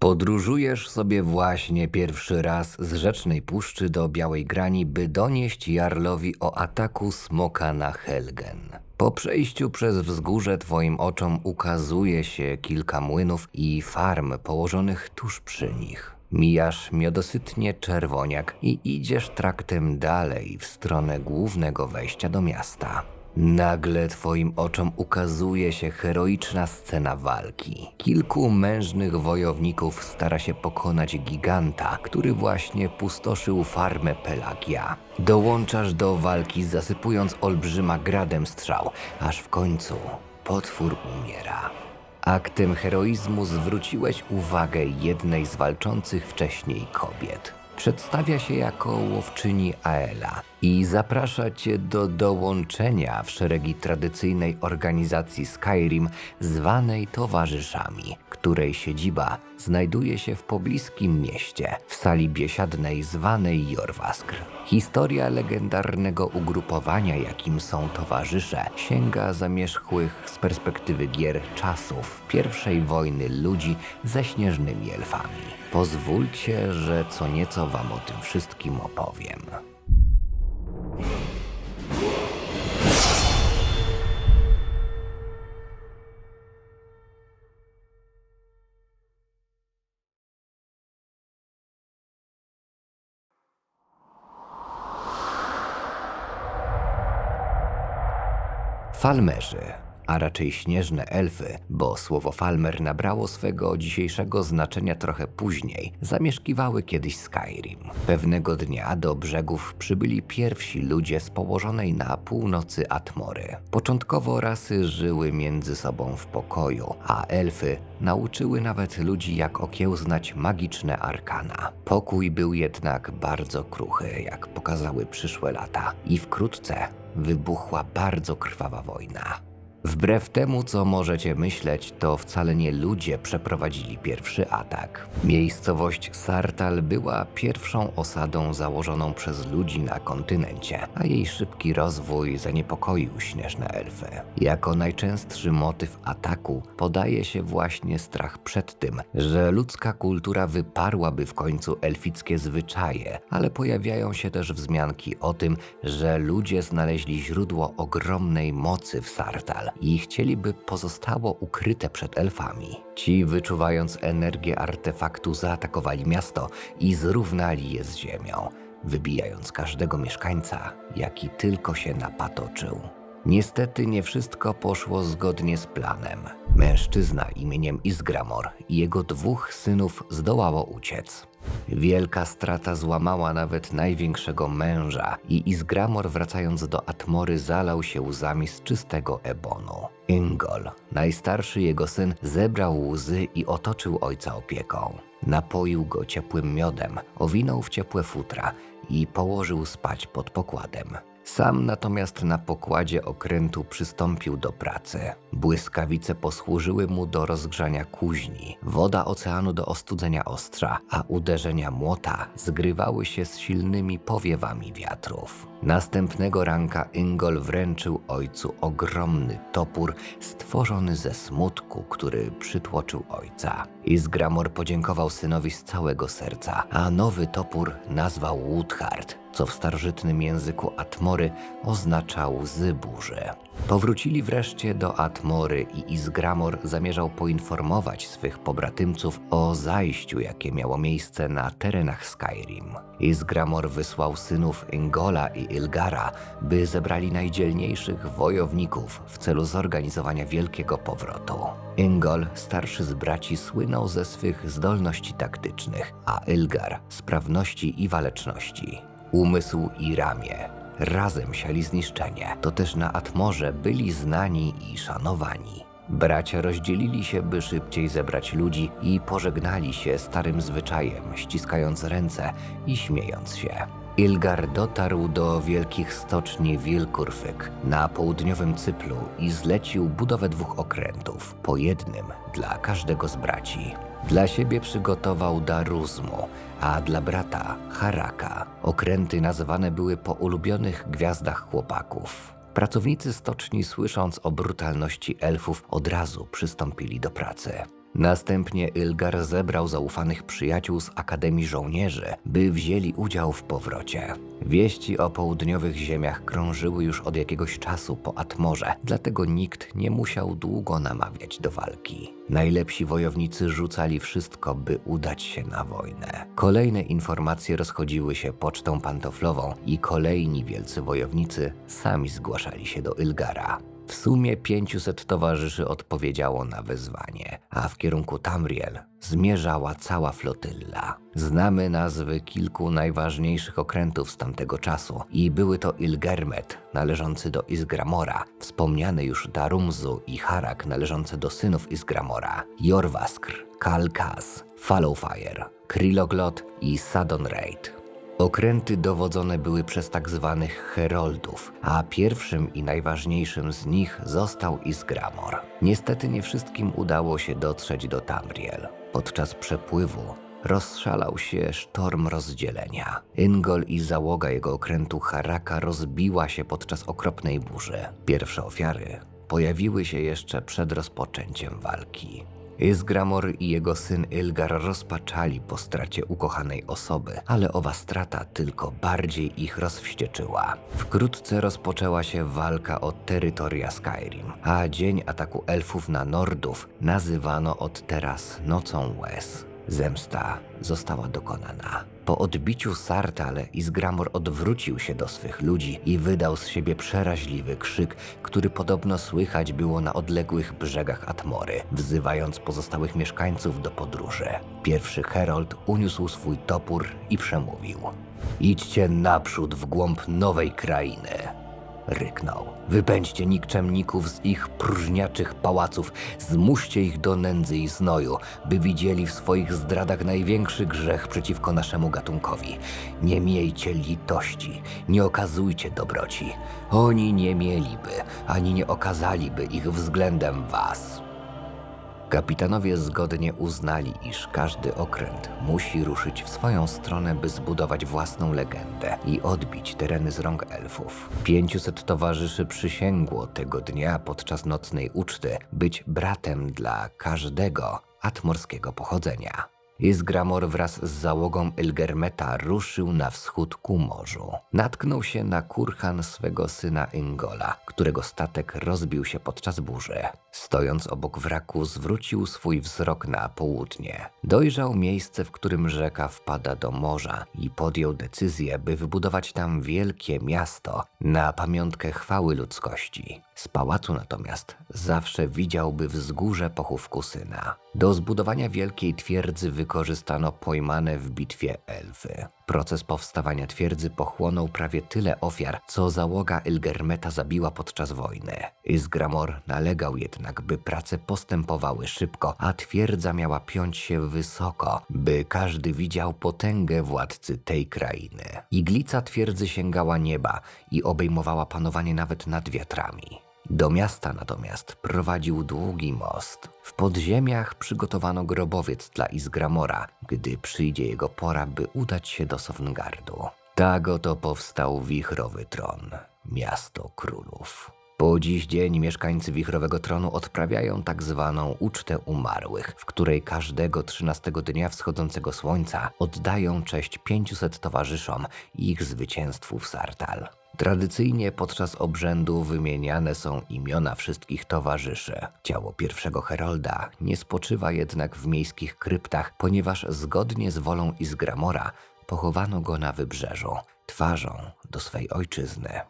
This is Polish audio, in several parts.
Podróżujesz sobie właśnie pierwszy raz z Rzecznej Puszczy do Białej Grani, by donieść Jarlowi o ataku smoka na Helgen. Po przejściu przez wzgórze twoim oczom ukazuje się kilka młynów i farm położonych tuż przy nich. Mijasz miodosytnie czerwoniak i idziesz traktem dalej w stronę głównego wejścia do miasta. Nagle twoim oczom ukazuje się heroiczna scena walki. Kilku mężnych wojowników stara się pokonać giganta, który właśnie pustoszył farmę Pelagia. Dołączasz do walki, zasypując olbrzyma gradem strzał, aż w końcu potwór umiera. Aktem heroizmu zwróciłeś uwagę jednej z walczących wcześniej kobiet. Przedstawia się jako łowczyni Aela i zaprasza cię do dołączenia w szeregi tradycyjnej organizacji Skyrim zwanej Towarzyszami, której siedziba znajduje się w pobliskim mieście, w sali biesiadnej zwanej Jorwaskr. Historia legendarnego ugrupowania, jakim są towarzysze, sięga zamierzchłych z perspektywy gier czasów pierwszej wojny ludzi ze śnieżnymi elfami. Pozwólcie, że co nieco wam o tym wszystkim opowiem. Falmerzy, a raczej śnieżne elfy, bo słowo falmer nabrało swego dzisiejszego znaczenia trochę później, zamieszkiwały kiedyś Skyrim. Pewnego dnia do brzegów przybyli pierwsi ludzie z położonej na północy Atmory. Początkowo rasy żyły między sobą w pokoju, a elfy nauczyły nawet ludzi jak okiełznać magiczne arkana. Pokój był jednak bardzo kruchy, jak pokazały przyszłe lata, i wkrótce wybuchła bardzo krwawa wojna. Wbrew temu, co możecie myśleć, to wcale nie ludzie przeprowadzili pierwszy atak. Miejscowość Sartal była pierwszą osadą założoną przez ludzi na kontynencie, a jej szybki rozwój zaniepokoił śnieżne elfy. Jako najczęstszy motyw ataku podaje się właśnie strach przed tym, że ludzka kultura wyparłaby w końcu elfickie zwyczaje, ale pojawiają się też wzmianki o tym, że ludzie znaleźli źródło ogromnej mocy w Sartal i chcieliby pozostało ukryte przed elfami. Ci, wyczuwając energię artefaktu, zaatakowali miasto i zrównali je z ziemią, wybijając każdego mieszkańca, jaki tylko się napatoczył. Niestety nie wszystko poszło zgodnie z planem. Mężczyzna imieniem Isgramor i jego dwóch synów zdołało uciec. Wielka strata złamała nawet największego męża i Isgramor wracając do Atmory zalał się łzami z czystego ebonu. Ingol, najstarszy jego syn, zebrał łzy i otoczył ojca opieką. Napoił go ciepłym miodem, owinął w ciepłe futra i położył spać pod pokładem. Sam natomiast na pokładzie okrętu przystąpił do pracy. Błyskawice posłużyły mu do rozgrzania kuźni, woda oceanu do ostudzenia ostrza, a uderzenia młota zgrywały się z silnymi powiewami wiatrów. Następnego ranka Ingol wręczył ojcu ogromny topór stworzony ze smutku, który przytłoczył ojca. Izgramor podziękował synowi z całego serca, a nowy topór nazwał Woodhard, co w starożytnym języku Atmory oznacza łzy. Powrócili wreszcie do Atmory i Izgramor zamierzał poinformować swych pobratymców o zajściu, jakie miało miejsce na terenach Skyrim. Izgramor wysłał synów Ingola i Ilgara, by zebrali najdzielniejszych wojowników w celu zorganizowania wielkiego powrotu. Ingol, starszy z braci, słynął ze swych zdolności taktycznych, a Ilgar sprawności i waleczności. Umysł i ramię razem siali zniszczenie. To też na Atmorze byli znani i szanowani. Bracia rozdzielili się, by szybciej zebrać ludzi i pożegnali się starym zwyczajem, ściskając ręce i śmiejąc się. Ilgar dotarł do wielkich stoczni Wilkurfyk na południowym Cyplu i zlecił budowę dwóch okrętów, po jednym dla każdego z braci. Dla siebie przygotował Daruzmu, a dla brata Haraka. Okręty nazywane były po ulubionych gwiazdach chłopaków. Pracownicy stoczni, słysząc o brutalności elfów, od razu przystąpili do pracy. Następnie Ylgar zebrał zaufanych przyjaciół z Akademii Żołnierzy, by wzięli udział w powrocie. Wieści o południowych ziemiach krążyły już od jakiegoś czasu po Atmorze, dlatego nikt nie musiał długo namawiać do walki. Najlepsi wojownicy rzucali wszystko, by udać się na wojnę. Kolejne informacje rozchodziły się pocztą pantoflową i kolejni wielcy wojownicy sami zgłaszali się do Ylgara. W sumie 500 towarzyszy odpowiedziało na wezwanie, a w kierunku Tamriel zmierzała cała flotylla. Znamy nazwy kilku najważniejszych okrętów z tamtego czasu i były to Ilgermet, należący do Isgramora, wspomniany już Darumzu i Harak, należące do synów Isgramora, Jorwaskr, Kalkas, Fallowfire, Kriloglot i Sadon Raid. Okręty dowodzone były przez tak zwanych heroldów, a pierwszym i najważniejszym z nich został Isgramor. Niestety nie wszystkim udało się dotrzeć do Tamriel. Podczas przepływu rozszalał się sztorm rozdzielenia. Ingol i załoga jego okrętu Haraka rozbiła się podczas okropnej burzy. Pierwsze ofiary pojawiły się jeszcze przed rozpoczęciem walki. Isgramor i jego syn Ilgar rozpaczali po stracie ukochanej osoby, ale owa strata tylko bardziej ich rozwścieczyła. Wkrótce rozpoczęła się walka o terytoria Skyrim, a dzień ataku elfów na Nordów nazywano od teraz Nocą Łez. Zemsta została dokonana. Po odbiciu Sartal Isgramor odwrócił się do swych ludzi i wydał z siebie przeraźliwy krzyk, który podobno słychać było na odległych brzegach Atmory, wzywając pozostałych mieszkańców do podróży. Pierwszy herold uniósł swój topór i przemówił: Idźcie naprzód w głąb nowej krainy. Ryknął. Wypędźcie nikczemników z ich próżniaczych pałaców, zmuście ich do nędzy i znoju, by widzieli w swoich zdradach największy grzech przeciwko naszemu gatunkowi. Nie miejcie litości, nie okazujcie dobroci. Oni nie mieliby, ani nie okazaliby ich względem was. Kapitanowie zgodnie uznali, iż każdy okręt musi ruszyć w swoją stronę, by zbudować własną legendę i odbić tereny z rąk elfów. 500 towarzyszy przysięgło tego dnia podczas nocnej uczty być bratem dla każdego atmorskiego pochodzenia. Isgramor wraz z załogą Ilgermeta ruszył na wschód ku morzu. Natknął się na kurhan swego syna Ingola, którego statek rozbił się podczas burzy. Stojąc obok wraku, zwrócił swój wzrok na południe. Dojrzał miejsce, w którym rzeka wpada do morza i podjął decyzję, by wybudować tam wielkie miasto na pamiątkę chwały ludzkości. Z pałacu natomiast zawsze widziałby wzgórze pochówku syna. Do zbudowania wielkiej twierdzy wykorzystano pojmane w bitwie elfy. Proces powstawania twierdzy pochłonął prawie tyle ofiar, co załoga Ilgermeta zabiła podczas wojny. Isgramor nalegał jednak, by prace postępowały szybko, a twierdza miała piąć się wysoko, by każdy widział potęgę władcy tej krainy. Iglica twierdzy sięgała nieba i obejmowała panowanie nawet nad wiatrami. Do miasta natomiast prowadził długi most. W podziemiach przygotowano grobowiec dla Isgramora, gdy przyjdzie jego pora, by udać się do Sovngardu. Tak oto powstał wichrowy tron, miasto królów. Po dziś dzień mieszkańcy Wichrowego Tronu odprawiają tak zwaną ucztę umarłych, w której każdego 13 dnia wschodzącego słońca oddają cześć 500 towarzyszom i ich zwycięstwu w Sartal. Tradycyjnie podczas obrzędu wymieniane są imiona wszystkich towarzyszy. Ciało pierwszego herolda nie spoczywa jednak w miejskich kryptach, ponieważ zgodnie z wolą Izgramora pochowano go na wybrzeżu, twarzą do swej ojczyzny.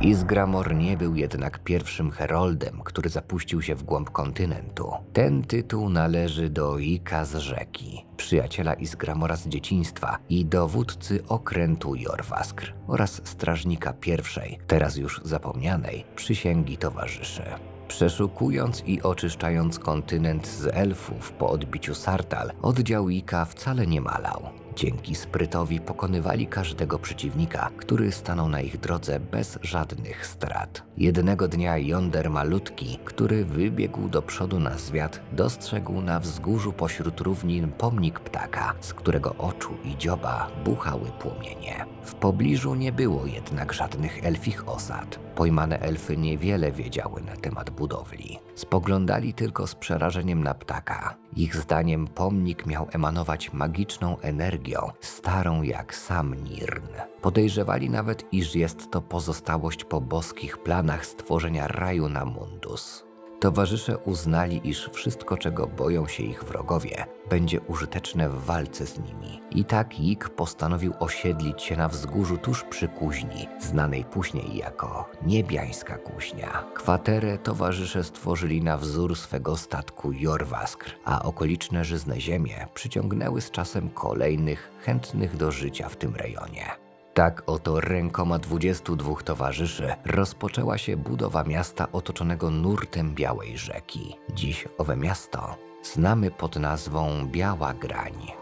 Isgramor nie był jednak pierwszym heroldem, który zapuścił się w głąb kontynentu. Ten tytuł należy do Ika z rzeki, przyjaciela Isgramora z dzieciństwa i dowódcy okrętu Jorwaskr oraz strażnika pierwszej, teraz już zapomnianej, przysięgi towarzyszy. Przeszukując i oczyszczając kontynent z elfów po odbiciu Sartal, oddział Ika wcale nie malał. Dzięki sprytowi pokonywali każdego przeciwnika, który stanął na ich drodze bez żadnych strat. Jednego dnia Yonder Malutki, który wybiegł do przodu na zwiat, dostrzegł na wzgórzu pośród równin pomnik ptaka, z którego oczu i dzioba buchały płomienie. W pobliżu nie było jednak żadnych elfich osad. Pojmane elfy niewiele wiedziały na temat budowli. Spoglądali tylko z przerażeniem na ptaka. Ich zdaniem pomnik miał emanować magiczną energią, starą jak sam Nirn. Podejrzewali nawet, iż jest to pozostałość po boskich planach stworzenia raju na Mundus. Towarzysze uznali, iż wszystko, czego boją się ich wrogowie, będzie użyteczne w walce z nimi. I tak Yik postanowił osiedlić się na wzgórzu tuż przy kuźni, znanej później jako Niebiańska Kuźnia. Kwaterę towarzysze stworzyli na wzór swego statku Jorwaskr, a okoliczne żyzne ziemie przyciągnęły z czasem kolejnych chętnych do życia w tym rejonie. Tak oto rękoma 22 towarzyszy rozpoczęła się budowa miasta otoczonego nurtem Białej Rzeki. Dziś owe miasto znamy pod nazwą Biała Grań.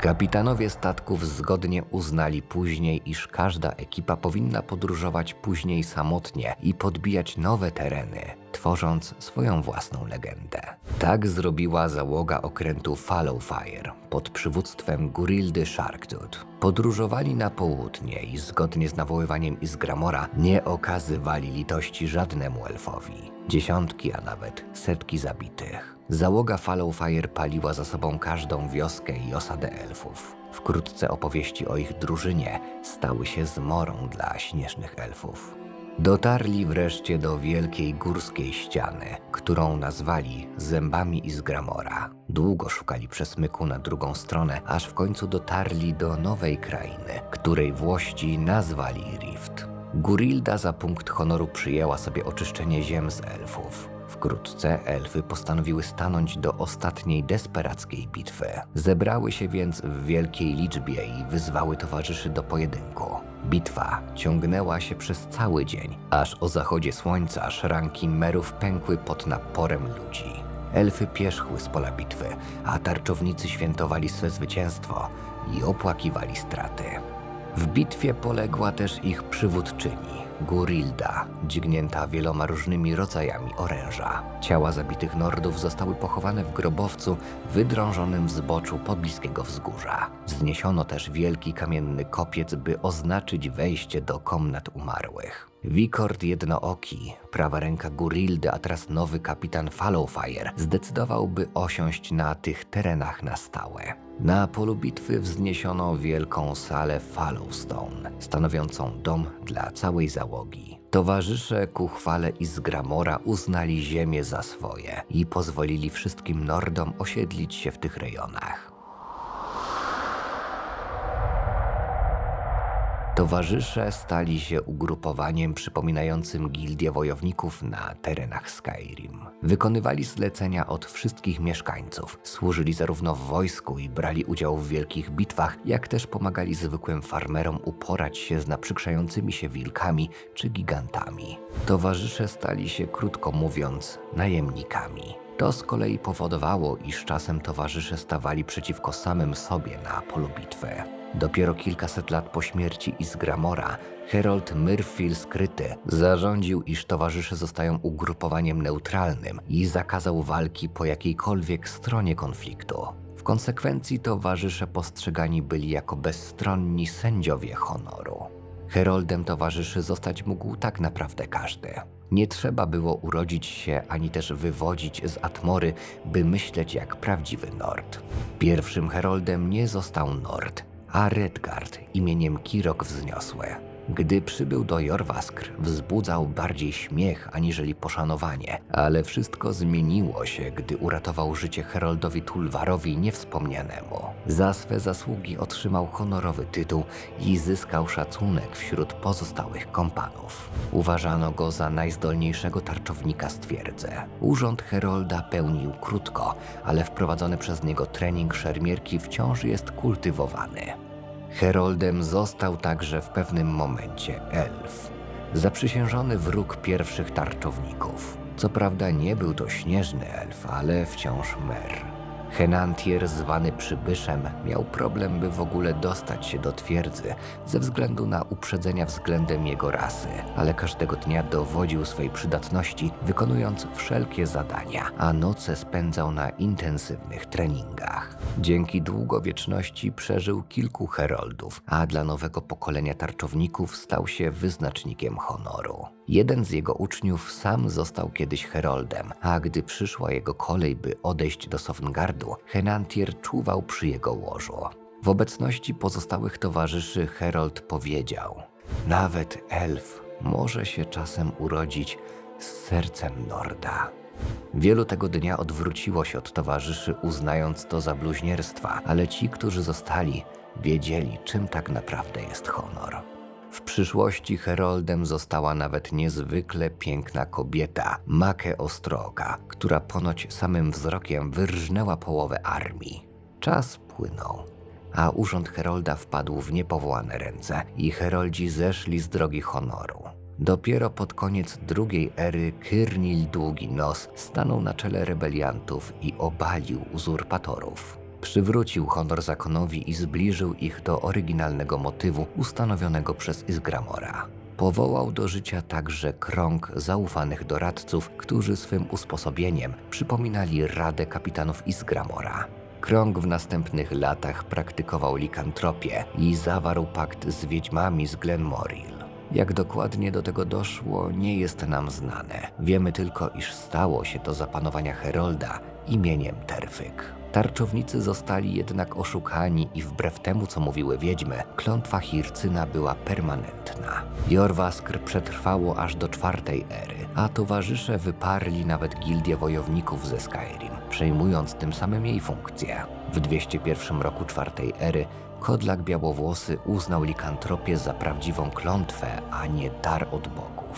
Kapitanowie statków zgodnie uznali później, iż każda ekipa powinna podróżować później samotnie i podbijać nowe tereny, tworząc swoją własną legendę. Tak zrobiła załoga okrętu Fallowfire pod przywództwem Gurildy Sharktooth. Podróżowali na południe i zgodnie z nawoływaniem Izgramora nie okazywali litości żadnemu elfowi. Dziesiątki, a nawet setki zabitych. Załoga Fallowfire paliła za sobą każdą wioskę i osadę elfów. Wkrótce opowieści o ich drużynie stały się zmorą dla śnieżnych elfów. Dotarli wreszcie do wielkiej górskiej ściany, którą nazwali zębami Izgramora. Długo szukali przesmyku na drugą stronę, aż w końcu dotarli do nowej krainy, której włości nazwali Rift. Gurilda za punkt honoru przyjęła sobie oczyszczenie ziem z elfów. Wkrótce elfy postanowiły stanąć do ostatniej desperackiej bitwy. Zebrały się więc w wielkiej liczbie i wyzwały towarzyszy do pojedynku. Bitwa ciągnęła się przez cały dzień, aż o zachodzie słońca szranki merów pękły pod naporem ludzi. Elfy pierzchły z pola bitwy, a tarczownicy świętowali swe zwycięstwo i opłakiwali straty. W bitwie poległa też ich przywódczyni, Gurilda, dźgnięta wieloma różnymi rodzajami oręża. Ciała zabitych Nordów zostały pochowane w grobowcu wydrążonym w zboczu pobliskiego wzgórza. Zniesiono też wielki kamienny kopiec, by oznaczyć wejście do komnat umarłych. Wikord Jednooki, prawa ręka Gurildy, a teraz nowy kapitan Fallowfire, zdecydowałby osiąść na tych terenach na stałe. Na polu bitwy wzniesiono wielką salę Fallowstone, stanowiącą dom dla całej załogi. Towarzysze ku chwale Izgramora uznali ziemię za swoje i pozwolili wszystkim Nordom osiedlić się w tych rejonach. Towarzysze stali się ugrupowaniem przypominającym gildię wojowników na terenach Skyrim. Wykonywali zlecenia od wszystkich mieszkańców, służyli zarówno w wojsku i brali udział w wielkich bitwach, jak też pomagali zwykłym farmerom uporać się z naprzykrzającymi się wilkami czy gigantami. Towarzysze stali się, krótko mówiąc, najemnikami. To z kolei powodowało, iż czasem towarzysze stawali przeciwko samym sobie na polu bitwy. Dopiero kilkaset lat po śmierci Izgramora, Herold Myrfil Skryty zarządził, iż towarzysze zostają ugrupowaniem neutralnym i zakazał walki po jakiejkolwiek stronie konfliktu. W konsekwencji towarzysze postrzegani byli jako bezstronni sędziowie honoru. Heroldem towarzyszy zostać mógł tak naprawdę każdy. Nie trzeba było urodzić się ani też wywodzić z Atmory, by myśleć jak prawdziwy Nord. Pierwszym heroldem nie został Nord, a Redgard imieniem Kirok Wzniosłe. Gdy przybył do Jorwaskr, wzbudzał bardziej śmiech aniżeli poszanowanie, ale wszystko zmieniło się, gdy uratował życie Heroldowi Tulwarowi niewspomnianemu. Za swe zasługi otrzymał honorowy tytuł i zyskał szacunek wśród pozostałych kompanów. Uważano go za najzdolniejszego tarczownika z. Urząd Herolda pełnił krótko, ale wprowadzony przez niego trening szermierki wciąż jest kultywowany. Heroldem został także w pewnym momencie elf, zaprzysiężony wróg pierwszych tarczowników. Co prawda nie był to śnieżny elf, ale wciąż mer. Henantier, zwany przybyszem, miał problem, by w ogóle dostać się do twierdzy ze względu na uprzedzenia względem jego rasy, ale każdego dnia dowodził swej przydatności, wykonując wszelkie zadania, a noce spędzał na intensywnych treningach. Dzięki długowieczności przeżył kilku heroldów, a dla nowego pokolenia tarczowników stał się wyznacznikiem honoru. Jeden z jego uczniów sam został kiedyś heroldem, a gdy przyszła jego kolej, by odejść do Sovngardu, Henantier czuwał przy jego łożu. W obecności pozostałych towarzyszy Herold powiedział: Nawet elf może się czasem urodzić z sercem Norda. Wielu tego dnia odwróciło się od towarzyszy, uznając to za bluźnierstwa, ale ci, którzy zostali, wiedzieli, czym tak naprawdę jest honor. W przyszłości Heroldem została nawet niezwykle piękna kobieta, Make Ostroga, która ponoć samym wzrokiem wyrżnęła połowę armii. Czas płynął, a urząd Herolda wpadł w niepowołane ręce i Heroldzi zeszli z drogi honoru. Dopiero pod koniec drugiej ery Kyrnil Długi Nos stanął na czele rebeliantów i obalił uzurpatorów. Przywrócił honor zakonowi i zbliżył ich do oryginalnego motywu ustanowionego przez Izgramora. Powołał do życia także krąg zaufanych doradców, którzy swym usposobieniem przypominali Radę Kapitanów Izgramora. Krąg w następnych latach praktykował likantropię i zawarł pakt z wiedźmami z Glenmoril. Jak dokładnie do tego doszło, nie jest nam znane. Wiemy tylko, iż stało się to za panowania Herolda imieniem Terfyk. Tarczownicy zostali jednak oszukani i wbrew temu, co mówiły wiedźmy, klątwa Hircyna była permanentna. Jorwaskr przetrwało aż do czwartej ery, a towarzysze wyparli nawet gildię wojowników ze Skyrim, przejmując tym samym jej funkcję. W 201 roku czwartej ery Kodlak Białowłosy uznał likantropię za prawdziwą klątwę, a nie dar od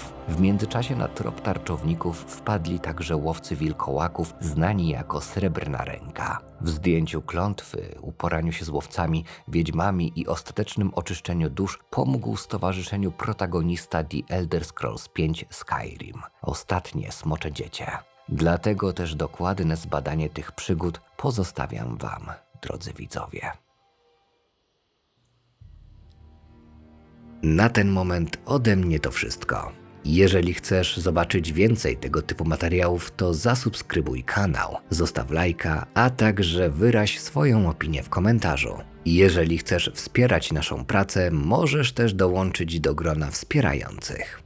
bogów. W międzyczasie na trop tarczowników wpadli także łowcy wilkołaków, znani jako Srebrna Ręka. W zdjęciu klątwy, uporaniu się z łowcami, wiedźmami i ostatecznym oczyszczeniu dusz pomógł stowarzyszeniu protagonista The Elder Scrolls V Skyrim, ostatnie smocze dziecię. Dlatego też dokładne zbadanie tych przygód pozostawiam Wam, drodzy widzowie. Na ten moment ode mnie to wszystko. Jeżeli chcesz zobaczyć więcej tego typu materiałów, to zasubskrybuj kanał, zostaw lajka, a także wyraź swoją opinię w komentarzu. Jeżeli chcesz wspierać naszą pracę, możesz też dołączyć do grona wspierających.